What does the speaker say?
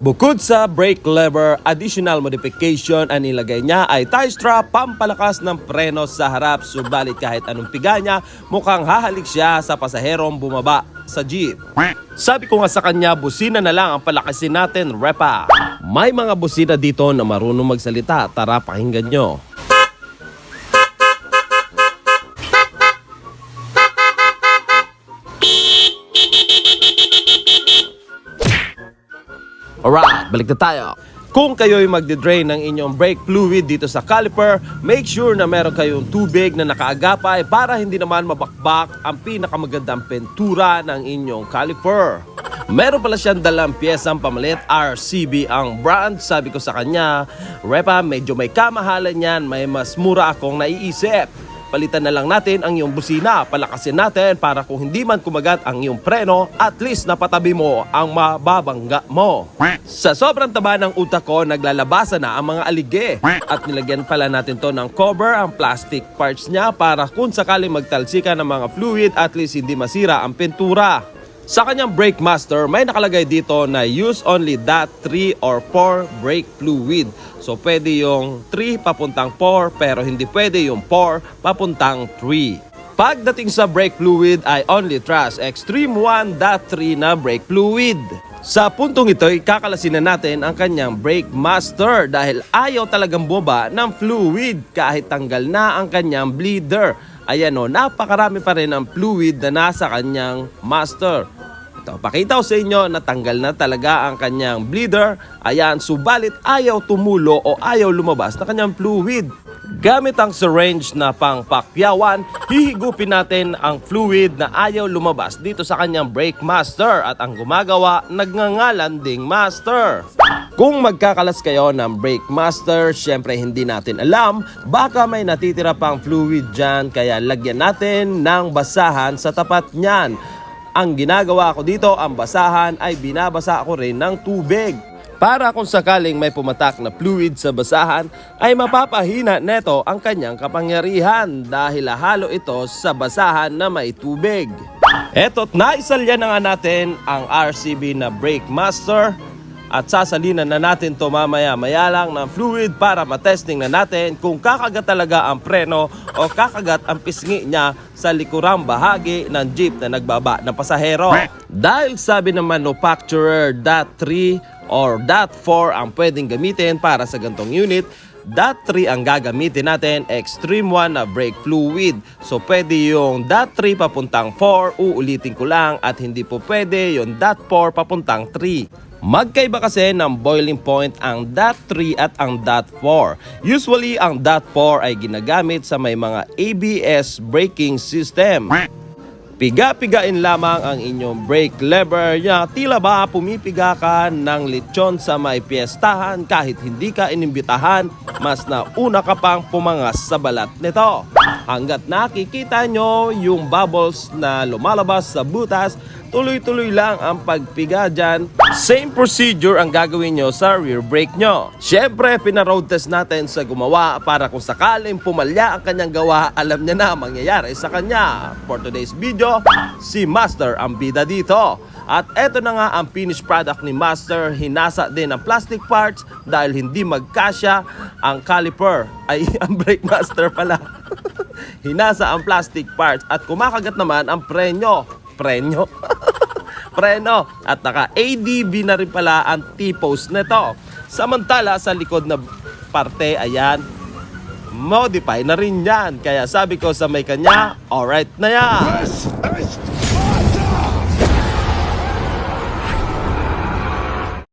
Bukod sa brake lever, additional modification ang nilagay niya ay tie strap pampalakas ng preno sa harap subalit kahit anong piga niya mukhang hahalik siya sa pasaherong bumaba sa jeep. Sabi ko nga sa kanya, busina na lang ang palakasin natin, repa. May mga busina dito na marunong magsalita, tara pakinggan nyo. Alright, balik na tayo. Kung kayo'y magde-drain ng inyong brake fluid dito sa caliper, make sure na meron kayong tubig na nakaagapay para hindi naman mabakbak ang pinakamagandang pentura ng inyong caliper. Meron pala siyang dalang piyesang pamalit, RCB ang brand. Sabi ko sa kanya, Repa, medyo may kamahalan yan, may mas mura akong naiisip. Palitan na lang natin ang iyong busina, palakasin natin para kung hindi man kumagat ang iyong preno, at least napatabi mo ang mababangga mo. Sa sobrang taba ng utak ko, naglalabasa na ang mga alige. At nilagyan pala natin to ng cover ang plastic parts niya para kung sakaling magtalsika ng mga fluid, at least hindi masira ang pintura. Sa kanyang brake master, may nakalagay dito na use only that 3 or 4 brake fluid. So pwede yung 3 papuntang 4 pero hindi pwede yung 4 papuntang 3. Pagdating sa brake fluid ay only trust Extreme 1.3 na brake fluid. Sa puntong ito, ikakalasin na natin ang kanyang brake master dahil ayaw talagang bumaba ng fluid kahit tanggal na ang kanyang bleeder. Ayan o, napakarami pa rin ang fluid na nasa kanyang master. Ito, pakita ko sa inyo na tanggal na talaga ang kanyang bleeder. Ayan, subalit ayaw tumulo o ayaw lumabas na kanyang fluid. Gamit ang syringe na pangpakyawan, hihigupin natin ang fluid na ayaw lumabas dito sa kanyang brake master at ang gumagawa, nagngangalan ding master. Kung magkakalas kayo ng brake master, syempre hindi natin alam, baka may natitira pang fluid dyan kaya lagyan natin ng basahan sa tapat niyan. Ang ginagawa ko dito, ang basahan ay binabasa ko rin ng tubig. Para kung sakaling may pumatak na fluid sa basahan, ay mapapahina neto ang kanyang kapangyarihan dahil halo ito sa basahan na may tubig. Eto't naisalya na nga natin ang RCB na Brake Master at sasalinan na natin to mamaya maya lang ng fluid para matesting na natin kung kakagat talaga ang preno o kakagat ang pisngi niya sa likurang bahagi ng jeep na nagbaba ng pasahero. Dahil sabi ng manufacturer that 3 or that 4 ang pwedeng gamitin para sa gantong unit, that 3 ang gagamitin natin, extreme 1 na brake fluid. So pwede yung that 3 papuntang 4, uulitin ko lang at hindi po pwede yung that 4 papuntang 3. Magkaiba kasi ng boiling point ang DAT3 at ang DAT4. Usually, ang DAT4 ay ginagamit sa may mga ABS braking system. Piga-pigain lamang ang inyong brake lever niya. Tila ba pumipiga ka ng lechon sa may piyestahan kahit hindi ka inimbitahan, mas nauna ka pang pumangas sa balat nito. Hanggat nakikita nyo yung bubbles na lumalabas sa butas, tuloy-tuloy lang ang pagpiga dyan. Same procedure ang gagawin nyo sa rear brake nyo. Siyempre, pinaroad test natin sa gumawa para kung sakaling pumalya ang kanyang gawa, alam niya na mangyayari sa kanya. For today's video, si Master ang bida dito. At eto na nga ang finished product ni Master. Hinasa din ang plastic parts dahil hindi magkasya ang caliper. Ay, ang brake master pala. Hinasa ang plastic parts at kumakagat naman ang prenyo. Prenyo? Preno. At naka ADB na rin pala ang T-post nito. Samantala sa likod na parte, ayan, modify na rin yan. Kaya sabi ko sa may kanya, alright na yan. Is